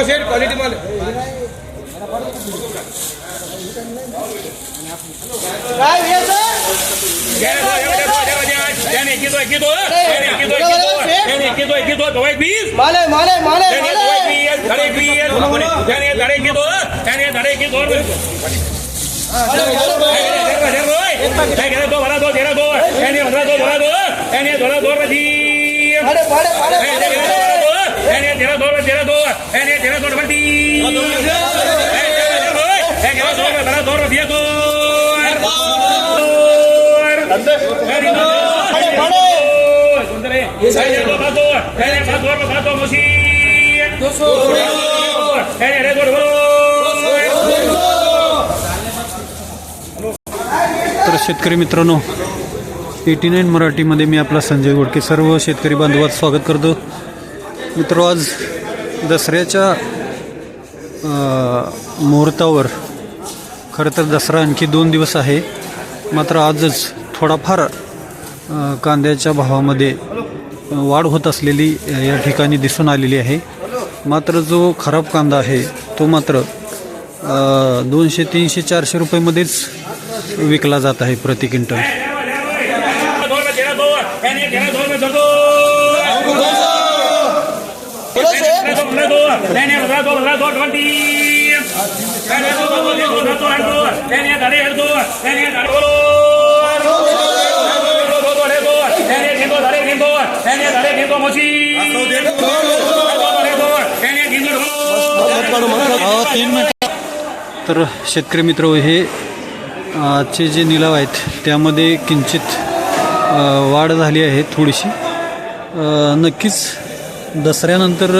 મોટો છે ક્વોલિટીમાં એને ધોળા દોર નથી तर शेतकरी मित्रांनो एटी नाईन मराठीमध्ये मी आपला संजय गोडके सर्व शेतकरी बांधवात स्वागत करतो. मित्र आज दसऱ्याच्या मुहूर्तावर खरं तर दसरा आणखी दोन दिवस आहे मात्र आजच थोडाफार कांद्याच्या भावामध्ये वाढ होत असलेली या ठिकाणी दिसून आलेली आहे मात्र जो खराब कांदा आहे तो मात्र दोनशे तीनशे चारशे रुपयेमध्येच विकला जात आहे प्रति क्विंटल मिनिट. तर शेतकरी मित्र हे आजचे जे निलाव आहेत त्यामध्ये किंचित वाढ झाली आहे थोडीशी. नक्कीच दसऱ्यानंतर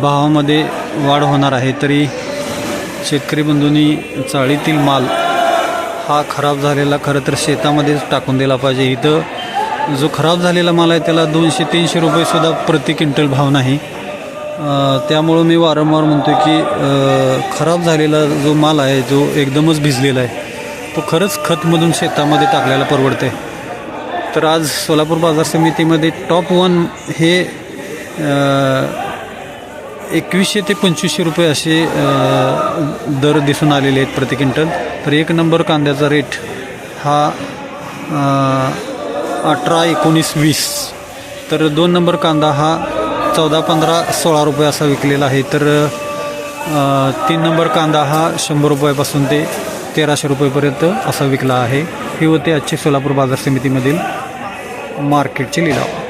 भावामध्ये वाढ होणार आहे तरी शेतकरी बंधूंनी चाळीतील माल हा खराब झालेला खरं तर शेतामध्येच टाकून दिला पाहिजे. इथं जो खराब झालेला माल आहे त्याला दोनशे तीनशे रुपयेसुद्धा प्रति क्विंटल भाव नाही. त्यामुळं मी वारंवार म्हणतो की खराब झालेला जो माल आहे जो एकदमच भिजलेला आहे तो खरंच खतमधून शेतामध्ये टाकलेला परवडते तर आज सोलापूर बाजार समितीमध्ये टॉप वन हे एकवीसशे ते पंचवीसशे रुपये असे दर दिसून आलेले आहेत प्रति क्विंटल. तर एक नंबर कांद्याचा रेट हा अठरा एकोणीस वीस. तर दोन नंबर कांदा हा चौदा पंधरा सोळा रुपये असा विकलेला आहे. तर तीन नंबर कांदा हा शंभर रुपयापासून ते तेराशे रुपयेपर्यंत असा विकला आहे. हे होते आजचे सोलापूर बाजार समितीमधील मार्केटचे लिलाव.